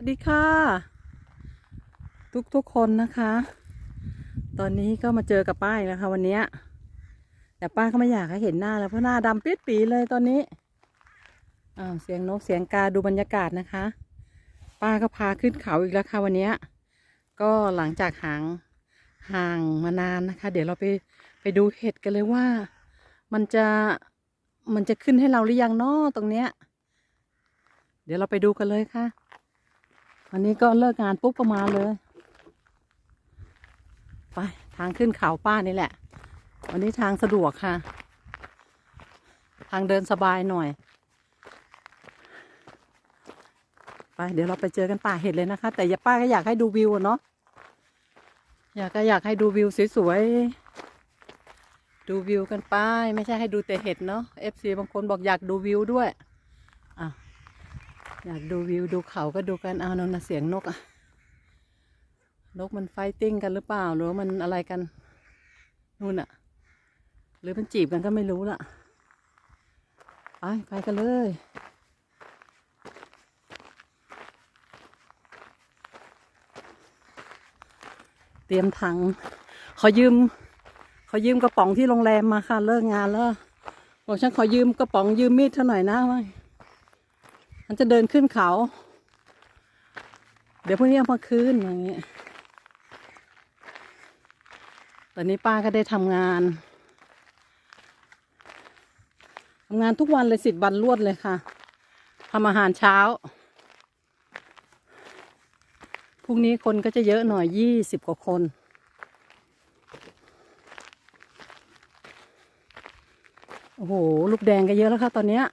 สวัสดีค่ะ ทุกทุกคนนะคะ ตอนนี้ก็มาเจอกับป้าแล้วค่ะวันนี้แต่ป้าก็ไม่อยากให้เห็นหน้าแล้วเพราะหน้าดำปิดปีเลยตอนนี้อ้าวเสียงนกเสียงกาดูบรรยากาศนะคะ ป้าก็พาขึ้นเขาอีกแล้วค่ะวันนี้ก็หลังจากห่างห่างมานานนะคะ เดี๋ยวเราไปไปดูเห็ดกันเลยว่า มันจะมันจะขึ้นให้เราหรือยังเนาะตรงเนี้ย เดี๋ยวเราไปดูกันเลยค่ะ วันนี้ก็เลิกงานปุ๊บก็มาเลย ไปทางขึ้นเขาป้านี่แหละ วันนี้ทางสะดวกค่ะ ทางเดินสบายหน่อย ไปเดี๋ยวเราไปเจอกันป่าเห็ดเลยนะคะ แต่อย่าป้าก็อยากให้ดูวิวเนาะอยากก็อยากให้ดูวิวสวยๆ ดูวิวกันไป ไม่ใช่ให้ดูแต่เห็ดเนาะเอฟซีบางคนบอกอยากดูวิวด้วย อยากดูวิวดูเขาก็ดูกันเอานนนะเสียงนกอะนกมันไฟติ้งกันหรือเปล่าหรือว่ามันอะไรกันนู่นอะหรือมันจีบกันก็ไม่รู้ละไปไปกันเลยเตรียมถังขอยืมขอยืมกระป๋องที่โรงแรมมาค่ะเลิกงานแล้วบอกฉันขอยืมกระป๋องยืมมีดเท่าหน่อยนะว่า มันจะเดินขึ้นเขา เดี๋ยวพรุ่งนี้เอามาคืนอย่างเงี้ยตอนนี้ป้าก็ได้ทำงานทำงานทุกวันเลยสิบวันรวดเลยค่ะทำอาหารเช้า พรุ่งนี้คนก็จะเยอะหน่อยยี่สิบกว่าคน โอ้โห ลูกแดงก็เยอะแล้วค่ะตอนเนี้ย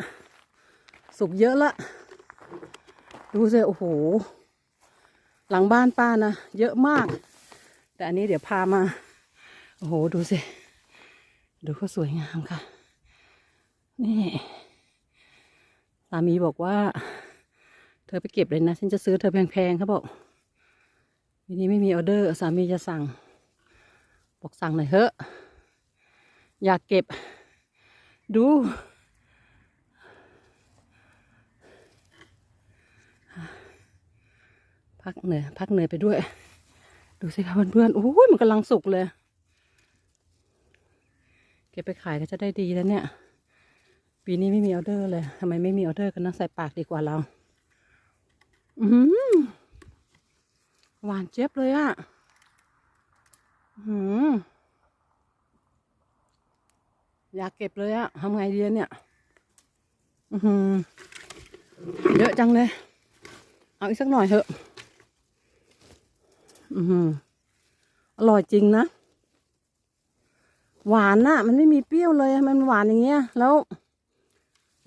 สุกเยอะละ ดูสิโอ้โห หลังบ้านป้านะ เยอะมาก แต่อันนี้เดี๋ยวพามา โอ้โห ดูสิ ดูเขาสวยงามค่ะ นี่สามีบอกว่า เธอไปเก็บเลยนะ ฉันจะซื้อเธอแพงๆเขาบอกวันนี้ไม่มีออเดอร์ สามีจะสั่ง บอกสั่งหน่อยเถอะ อยากเก็บ ดู พักเหนื่อยพักเหนื่อยไปด้วย ดูสิคะเพื่อนๆโอ้ยมันกำลังสุกเลย เก็บไปขายก็จะได้ดีแล้วเนี่ย ปีนี้ไม่มีออเดอร์เลยทำไมไม่มีออเดอร์กันนะใส่ปากดีกว่าเรา อือหือหวานเจี๊ยบเลยอะอื้อหืออยากเก็บเลยอะทำไงดีเนี่ยอือหือเยอะจังเลย เอาอีกสักหน่อยเถอะ อือหือร่อยจริงนะ หวานน่ะมันไม่มีเปรี้ยวเลยมันหวานอย่างเงี้ย แล้ว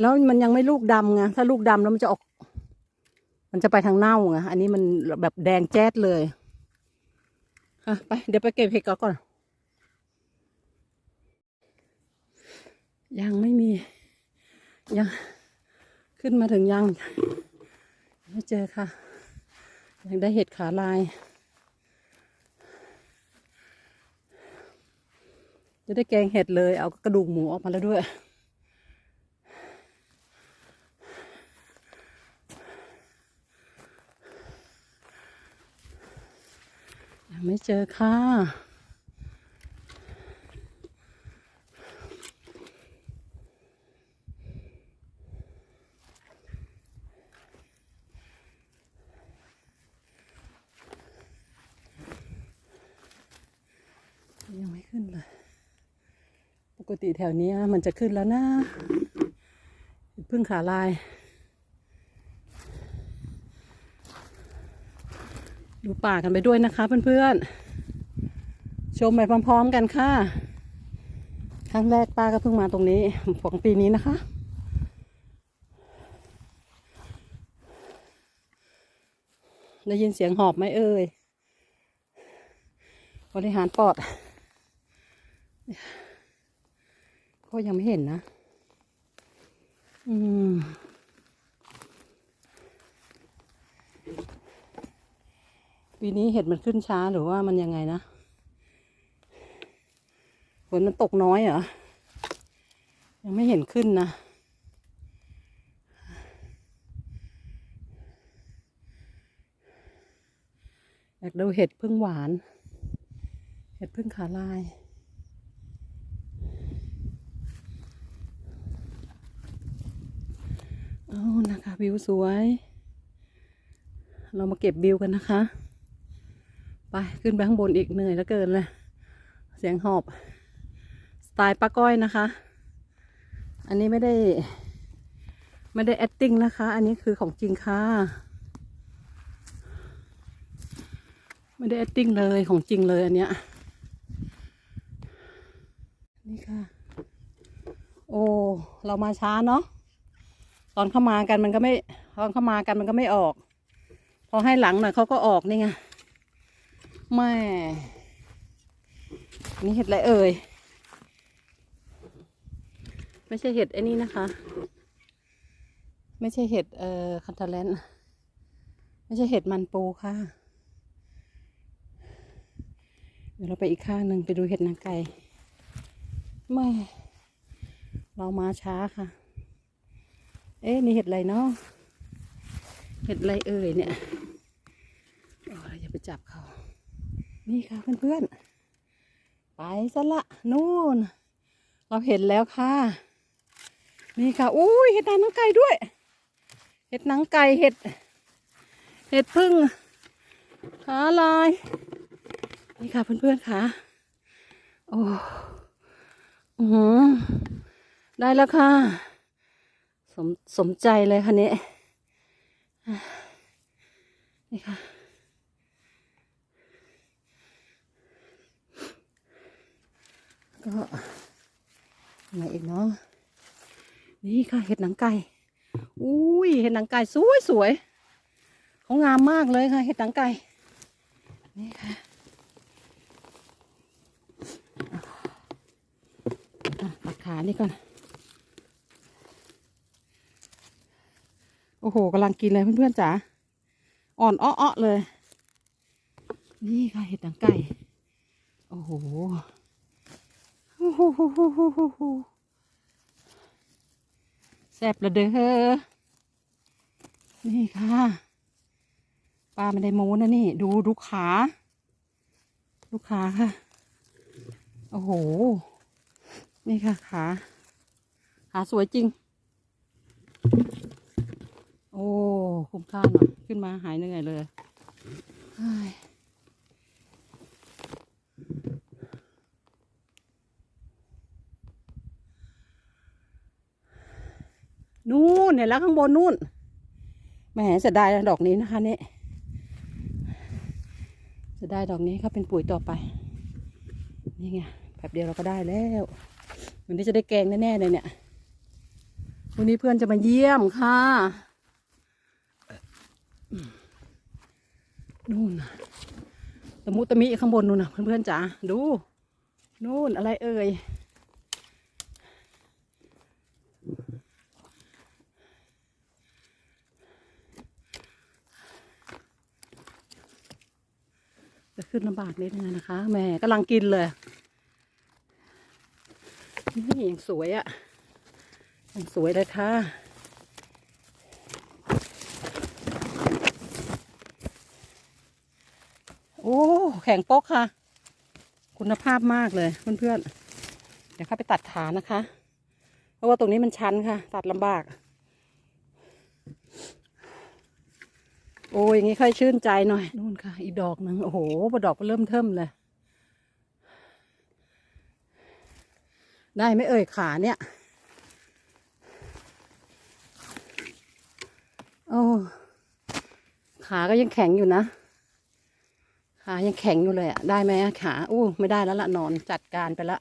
แล้วมันยังไม่ลูกดำไงถ้าลูกดำแล้วมันจะออก มันจะไปทางเน่าไงอันนี้มันแบบแดงแจ๊ดเลยอะไปเดี๋ยวไปเก็บเห็ดกก่อนยังไม่มี ยังขึ้นมาถึงยังไม่เจอค่ะ ยังได้เห็ดขาลาย จะได้แกงเห็ดเลย เอากระดูกหมูออกมาแล้วด้วย ยังไม่เจอค่ะ ยังไม่ขึ้นเลย ป กติแถวนี้มันจะขึ้นแล้วนะพึ่งขาลาย ดูป่ากันไปด้วยนะคะเพื่อนๆ ชมไปพร้อมๆกันค่ะ ครั้งแรกป้าก็เพิ่งมาตรงนี้ของปีนี้นะคะ ได้ยินเสียงหอบไหมเอ่ยบริหารปอด ก็ยังไม่เห็นนะ อืมปีนี้เห็ดมันขึ้นช้าหรือว่ามันยังไงนะฝนมันตกน้อยเหรอ ยังไม่เห็นขึ้นนะ อยากดูเห็ดพึ่งหวาน เห็ดพึ่งขาลาย เอานะคะวิวสวย เรามาเก็บวิวกันนะคะ ไปขึ้นไปข้างบนอีกเหนื่อยแล้วเกินเลยเสียงหอบ สไตล์ป้าก้อยนะคะ อันนี้ไม่ได้ ไม่ได้ acting นะคะ อันนี้คือของจริงค่ะ ไม่ได้ acting เลยของจริงเลยอันเนี้ยนี่ค่ะ โอ้ เรามาช้าเนาะ ตอนเข้ามากันมันก็ไม่ ตอนเข้ามากันมันก็ไม่ออก พอให้หลังหน่อยเขาก็ออกนี่ไงแม่นี่เห็ดอะไรเอ่ย ไม่ใช่เห็ดไอ้นี่นะคะ ไม่ใช่เห็ดเอ่อคันทาแลนไม่ใช่เห็ดมันปูค่ะ เดี๋ยวเราไปอีกข้างหนึ่งไปดูเห็ดนางไก่ไม่ เรามาช้าค่ะ เอ๊ะนี่เห็ดอะไรเนาะเห็ดอะไรเอ่ยเนี่ยโอ้ยอย่าไปจับเขา นี่ค่ะเพื่อนๆ ไปซะละนู่น เราเห็นแล้วค่ะ นี่ค่ะ อุ้ยเห็ดนางไก่ด้วย เห็ดนางไก่เห็ด เห็ดพึ่งขาลาย นี่ค่ะเพื่อนๆค่ะ โอ้อือหือได้แล้วค่ะ สมสมใจเลยค่ะนี้นี่ค่ะ ก็อะไรอีกเนาะนี่ค่ะเห็ดหนังไก่อุ้ยเห็ดหนังไก่สวยสวยเขางามมากเลยค่ะเห็ดหนังไก่นี่ค่ะอะตัดขานี่ก่อน โอ้โหกำลังกินเลยเพื่อนๆจ๋าอ่อนอ้อๆเลย นี่ค่ะเห็ดหนังไก่ โอ้โหโอ้โหโหโหโหโหโหแซ่บละเด้อ นี่ค่ะปลาไม่ได้โม้นะนี่ ดูดูขา ดูขาค่ะ โอ้โห นี่ค่ะขา ขาสวยจริง อ้คุ้มค่าหน่อยขึ้นมาหายเหนื่อยเลยเฮ้ยนู่นเห็นแล้วข้างบนนู่นแหมเสียดายดอกนี้นะคะเนี่ยเสียดายดอกนี้ครับเป็นปุ๋ยต่อไป นี่ไงแบบเดียวเราก็ได้แล้ววันนี้จะได้แกงแน่ๆเลยเนี่ยวันนี้เพื่อนจะมาเยี่ยมค่ะ นู่นนะตะมุตะมิข้างบนนู่นนะเพื่อนๆจ๋าดู นู่นอะไรเอ่ยจะขึ้นลำบากนิดนึงนะคะแม่กำลังกินเลยนี่ยังสวยอะ่ะยังสวยเลยค่ะ โอ้ แข็งโป๊กค่ะ คุณภาพมากเลยเพื่อนๆ เดี๋ยวเข้าไปตัดขานะคะ เพราะว่าตรงนี้มันชันค่ะ ตัดลำบาก โอ้ยอย่างนี้ค่อยชื่นใจหน่อยนู่นค่ะ อีดอกหนึ่งโอ้โหดอกก็เริ่มเทิมเลย ได้ไม่เอ่ยขาเนี่ยโอ้ขาก็ยังแข็งอยู่นะ ขายังแข็งอยู่เลยอะได้ไหมขาอู้ไม่ได้แล้วละนอนจัดการไปละ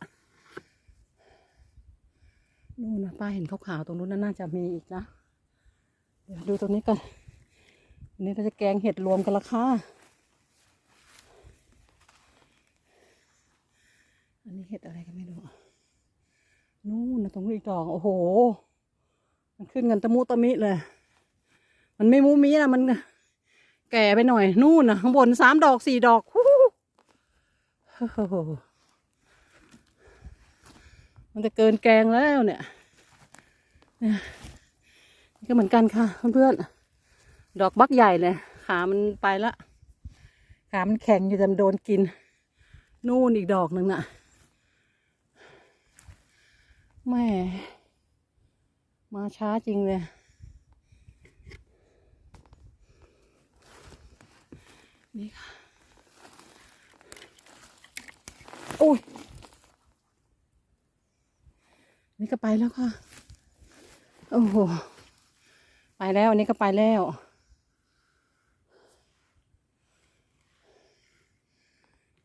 นู่นนะป้าเห็นขาวๆตรงนู้นน่าจะมีอีกนะเดี๋ยวดูตรงนี้ก่อนวันนี้เราจะแกงเห็ดรวมกันละค่ะอันนี้เห็ดอะไรกันไม่รู้นู่นนะตรงนู้อีกดอกโอ้โห มันขึ้นกันตะมุตะมิเลย มันไม่มูมีนะมัน แก่ไปหน่อย นู่นนะข้างบนสามดอกสี่ดอกฮู้มันจะเกินแกงแล้วเนี่ยเนี่ยนี่ก็เหมือนกันค่ะเพื่อนๆดอกบักใหญ่เลยขามันไปละขามันแข็งอยู่แต่มันโดนกิน นู่นอีกดอกหนึ่งน่ะแม่มาช้าจริงเลย นี่ค่ะโอ้ยนี่ก็ไปแล้วค่ะ โอ้โห ไปแล้วอันนี้ก็ไปแล้ว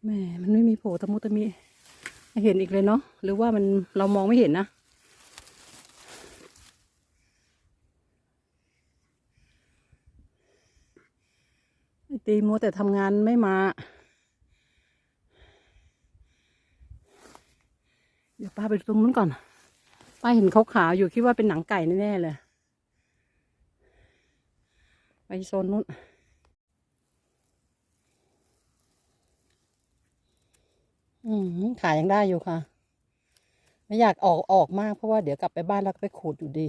แหม่ มันไม่มีโผล่ตะมุตะมิเห็นอีกเลยเนาะ หรือว่ามันเรามองไม่เห็นนะีมัวแต่ทำงานไม่มา เดี๋ยวป้าไปตรงนู้นก่อน ป้าเห็นขาวๆอยู่คิดว่าเป็นหนังไก่แน่ๆเลย ไปโซนนู้นอืมขายยังได้อยู่ค่ะ ไม่อยากออกออกมากเพราะว่าเดี๋ยวกลับไปบ้านแล้วไปขูดอยู่ดี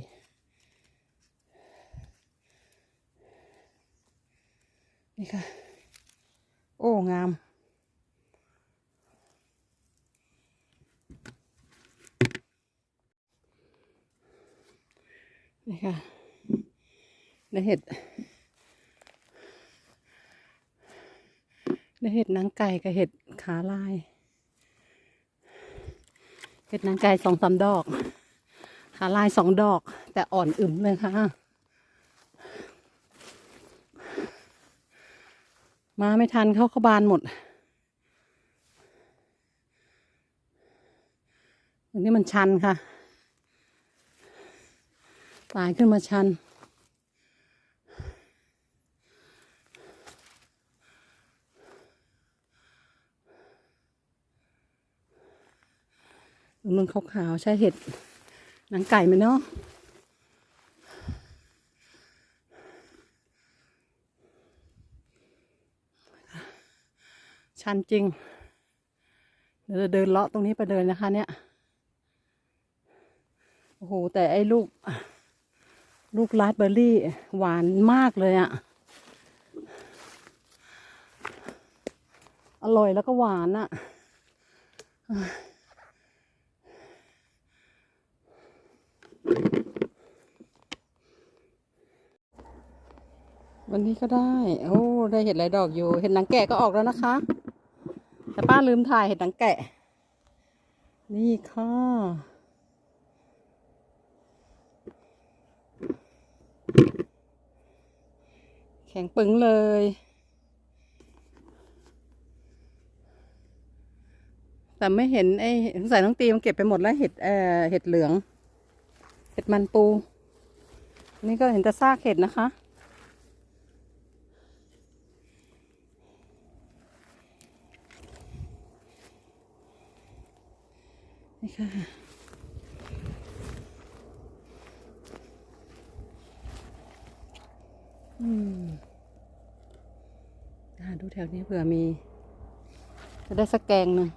นี่ค่ะ โอ้งามนี่ค่ะในเห็ดในเห็ดนังไก่กับเห็ดขาลาย เห็ดนังไก่สองสามดอก ขาลายสองดอก แต่อ่อนอึมเลยค่ะ มาไม่ทันเขาเขาบานหมดอันนี้มันชันค่ะตายขึ้นมาชัน มันขาวๆใช่เห็ดหนังไก่ไหมเนาะ ชันจริง เดี๋ยวจะเดินเลาะตรงนี้ไปเลยนนะคะ เนี่ย โอ้โห แต่ไอ้ลูก ลูกราสเบอร์รี่ หวานมากเลยอะอร่อยแล้วก็หวานอะวันนี้ก็ได้ โอ้ ได้เห็ดหลายดอกอยู่ เห็ดหนังแกะก็ออกแล้วนะคะ แต่ป้าลืมถ่ายเห็ดหนังแกะ นี่ค่ะ แข็งปึงเลย แต่ไม่เห็นไอ้สงสัยน้องตีมันเก็บไปหมดแล้วเห็ดเอ่อเห็ดเหลือง เห็ดมันปู นี่ก็เห็นแต่ซากเห็ดนะคะ นี่ค่ะ อืมอ่าดูแถวนี้เผื่อมี จะได้สักแกงหนึ่ง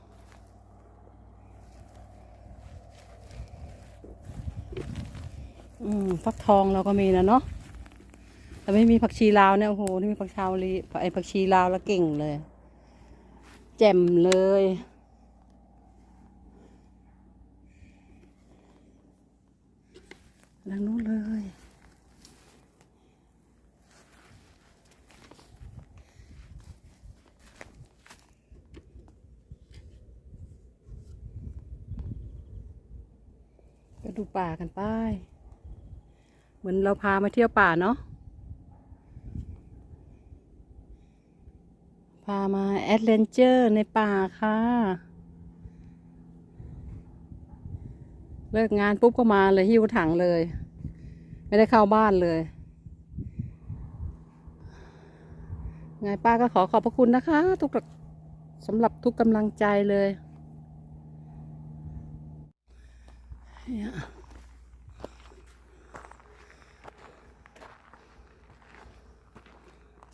อืมฟักทองเราก็มีนะเนาะแต่ไม่มีผักชีลาวเนี่ยโอ้โหนี่มีผักชาวลีไอผักชีลาวแล้วเก่งเลย แจ่มเลย ทางนู้นเลย ก็ดูป่ากันไป เหมือนเราพามาเที่ยวป่าเนาะ พามาแอดเวนเจอร์ในป่าค่ะ เลิกงานปุ๊บก็มาเลยหิ้วถังเลย ไม่ได้เข้าบ้านเลยไงป้าก็ขอขอบพระคุณนะคะ ทุกสำหรับทุกกำลังใจเลยเนี่ย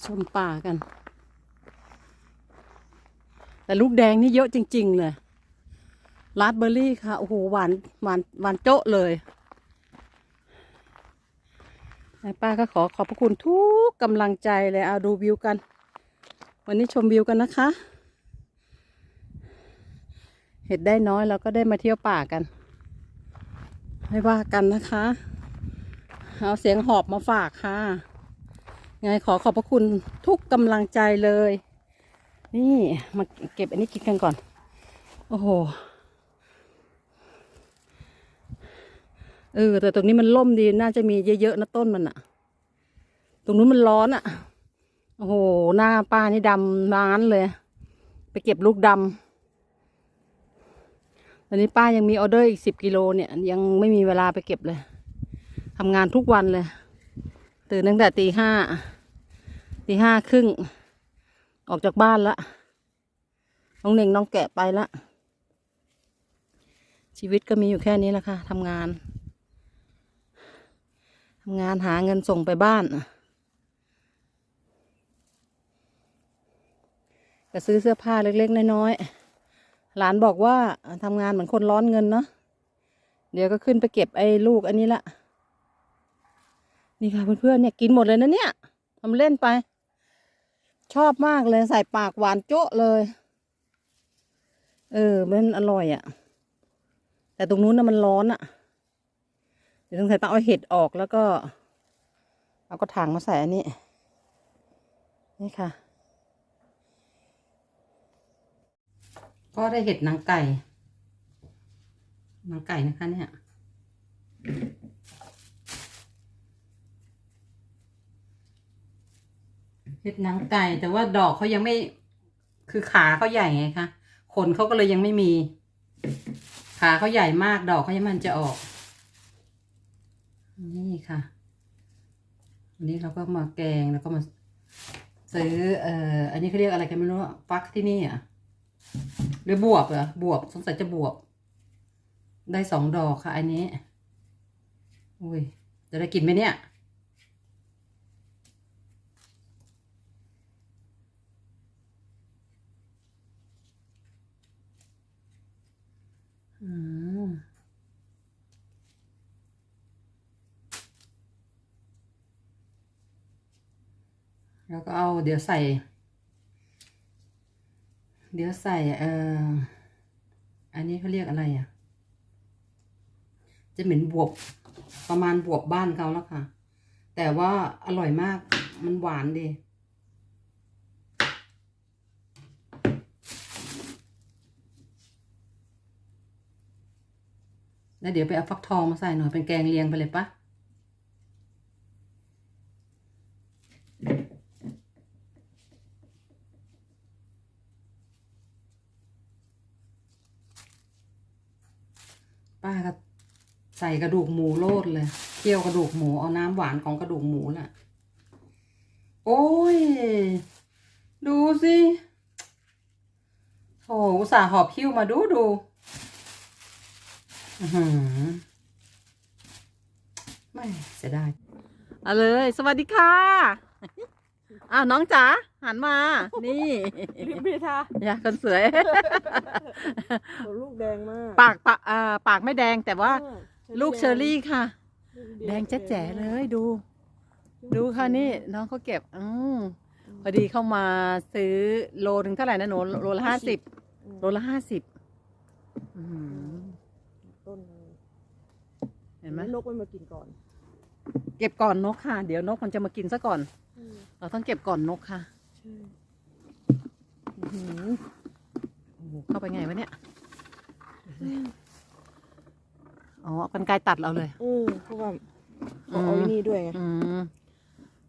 ชมป่ากัน แต่ลูกแดงนี่เยอะจริง ๆ เลย ราสเบอร์รี่ค่ะโอ้โหหวานหวานหวานโจ๊ะเลยไอ้ป้าก็ขอขอบพระคุณทุกกำลังใจเลยเอาดูวิวกัน วันนี้ชมวิวกันนะคะ เห็ดได้น้อยเราก็ได้มาเที่ยวป่ากันไม่ว่ากันนะคะเอาเสียงหอบมาฝากค่ะ ไงขอขอบพระคุณทุกกำลังใจเลย นี่มาเก็บอันนี้กินกันก่อน โอ้โห เออ แต่ตรงนี้มันล่มดีน่าจะมีเยอะๆนะต้นมันอะตรงนู้นมันร้อนอะโอ้โหหน้าป้านี่ดำร้านเลย ไปเก็บลูกดำตอนนี้ป้ายังมีออเดอร์อีกสิบกิโลเนี่ย ยังไม่มีเวลาไปเก็บเลยทำงานทุกวันเลย ตื่นตั้งแต่ตีห้าตีห้าครึ่ง ออกจากบ้านละน้องเน่งน้องแกะไปละชีวิตก็มีอยู่แค่นี้แหละค่ะทำงาน ทำงานหาเงินส่งไปบ้านก็ซื้อเสื้อผ้าเล็กๆน้อยๆหลานบอกว่าทำงานเหมือนคนร้อนเงินเนาะเดี๋ยวก็ขึ้นไปเก็บไอ้ลูกอันนี้ละนี่ค่ะเพื่อนๆเนี่ยกินหมดเลยนะเนี่ยทำเล่นไป ชอบมากเลยใส่ปากหวานโจ๊ะเลย เออมันอร่อยอะ่ะ แต่ตรงนู้นน่ะมันร้อนอะ่ะ ดี๋ยวต้องใส่ต้องเอาเห็ดออกแล้วก็ เอากระถางมาใส่อันนี้ นี่ค่ะ ก็ได้เห็ดหนังไก่หนังไก่นะคะเนี่ยเห็ดหนังไก่แต่ว่าดอกเขายังไม่คือขาเขาใหญ่ไงคะขนเขาก็เลยยังไม่มี ขาเขาใหญ่มากดอกเขายังมันจะออก นี่ค่ะวันนี้เราก็มาแกงแล้วก็มาซื้อเอ่ออันนี้เขาเรียกอะไรกันไม่รู้ฟักที่นี่อะหรือบวบเหรอบวบสงสัยจะบวบ ได้สองดอกค่ะ อันนี้อุ้ยจะได้กินไหมเนี่ยอืม แล้วก็เอาเดี๋ยวใส่ เดี๋ยวใส่เอ่ออันนี้เขาเรียกอะไรอะ จะเหม็นบวบประมาณบวบบ้านเขาแล้วค่ะ แต่ว่าอร่อยมากมันหวานดีแล้วเดี๋ยวไปเอาฟักทองมาใส่หน่อยเป็นแกงเลียงไปเลยปะ ป้าก็ใส่กระดูกหมูโลดเลยเคี่ยวกระดูกหมูเอาน้ำหวานของกระดูกหมูน่ะ โอ้ย ดูสิโถอุตส่าห์หอบคิ้วมาดูดูไม่เสียดายเอาเลย สวัสดีค่ะ อ้าวน้องจ๋าหันมา นี่ลิบิทาอย่าคนสวย โอ้ลูกแดงมากปากปากอ่าปากไม่แดงแต่ว่าเออลูกเชอรี่ค่ะ แดงแจ๋เลยดู ดูค่ะนี่น้องเขาเก็บอืมพอดีเข้ามาซื้อโลถึงเท่าไหร่นะหนูโลละห้าสิบอืมโลละห้าสิบต้นเลยเห็นไหมนกมันมากินก่อน เก็บก่อนนกค่ะ เดี๋ยวนกมันจะมากินซะก่อน เราต้องเก็บก่อนนกค่ะใช่อื้อหือโอ้โหเข้าไปไงวะเนี่ย อ๋อเอากันไกรตัดเราเลยเออเพราะว่าเขาเอาไอ้นี่ด้วยไง อืม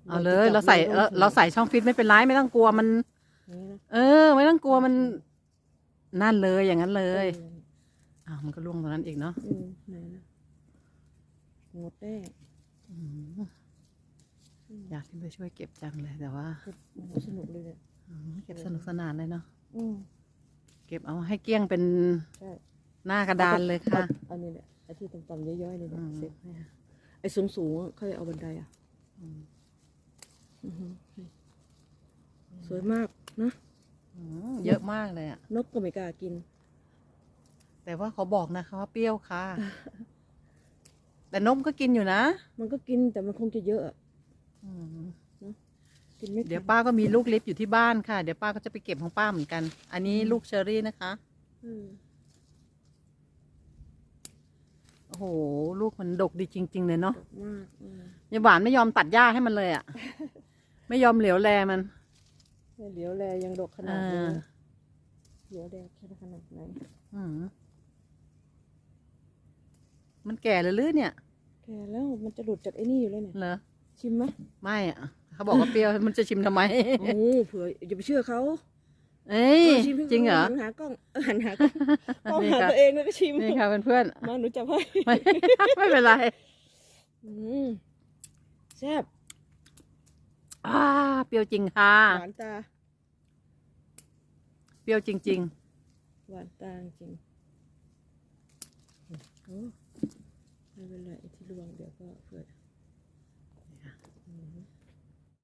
เอาเลย เราใส่เราเราใส่ช่องฟิตไม่เป็นไรไม่ต้องกลัวมันอย่างนี้นะเออ ไม่ต้องกลัวมันนั่นเลยอย่างนั้นเลยอออ้าวมันก็ล่วงตรงนั้นอีกเนาะอืมไหนนะงดแน่อืม อยากขึ้นไปช่วยเก็บจังเลยแต่ว่าโอ้โหสนุกเลยเนี่ย อืมเก็บสนุกสนานเลยเนาะอืมเก็บเอาให้เกลี้ยงเป็นใช่หน้ากระดานเลยค่ะอาอันนี้เนี่ยไอ้ที่ต่ำๆย่อยๆเลยเนี่อืยมเสร็จเนี่ยไอ้สูงๆอะเขาจะเอาบันไดอะอืมอือหือนี่สวยมากนะ อืมเยอะมากเลยอะ นกก็ไม่กล้ากิน แต่ว่าเขาบอกนะคะว่าเปรี้ยวค่ะ แต่นมก็กินอยู่นะ มันก็กินแต่มันคงจะเยอะอะอืมเนอะ กินไม่เดี๋ยวทันป้าก็มีลูกลิฟอยู่ที่บ้านค่ะ เดี๋ยวป้าก็จะไปเก็บของป้าเหมือนกัน อันนี้ลูกเชอรี่นะคะ อืมโอ้โห ลูกมันดกดีจริง ๆ เลยเนาะดกมากอืมยายหวานไม่ยอมตัดหญ้าให้มันเลยอะ่ะไม่ยอมเหลียวแลมัน เนี่ยเหลียวแลยังดกขนาดอ่านี้เหลียวแลแค่ขนาดไหนอืมมันแก่เลยหรือเนี่ย แกแล้วมันจะหลุดจากไอ้นี่อยู่เลยเนี่ย เหรอ ชิมไหมไม่อะเขาบอกว่าเปรี้ยว มันจะชิมทำไม โอ้เผื่ออย่าไปเชื่อเขาเอ้ยเออชิมให้จริงเหรอหันหากล้องเออหันหากล้องกล้องนี่หาค่ะตัวเองแล้วก็ชิมนี่ค่ะเพื่อนมาหนูจับให้ๆไม่ไม่เป็นไรอืมแซ่บอ่าเปรี้ยวจริงค่ะหวานตาเปรี้ยวจริงหวานตาจริงโอ้ไม่เป็นไรไอ้ที่รวงเดี๋ยวก็เผื่อ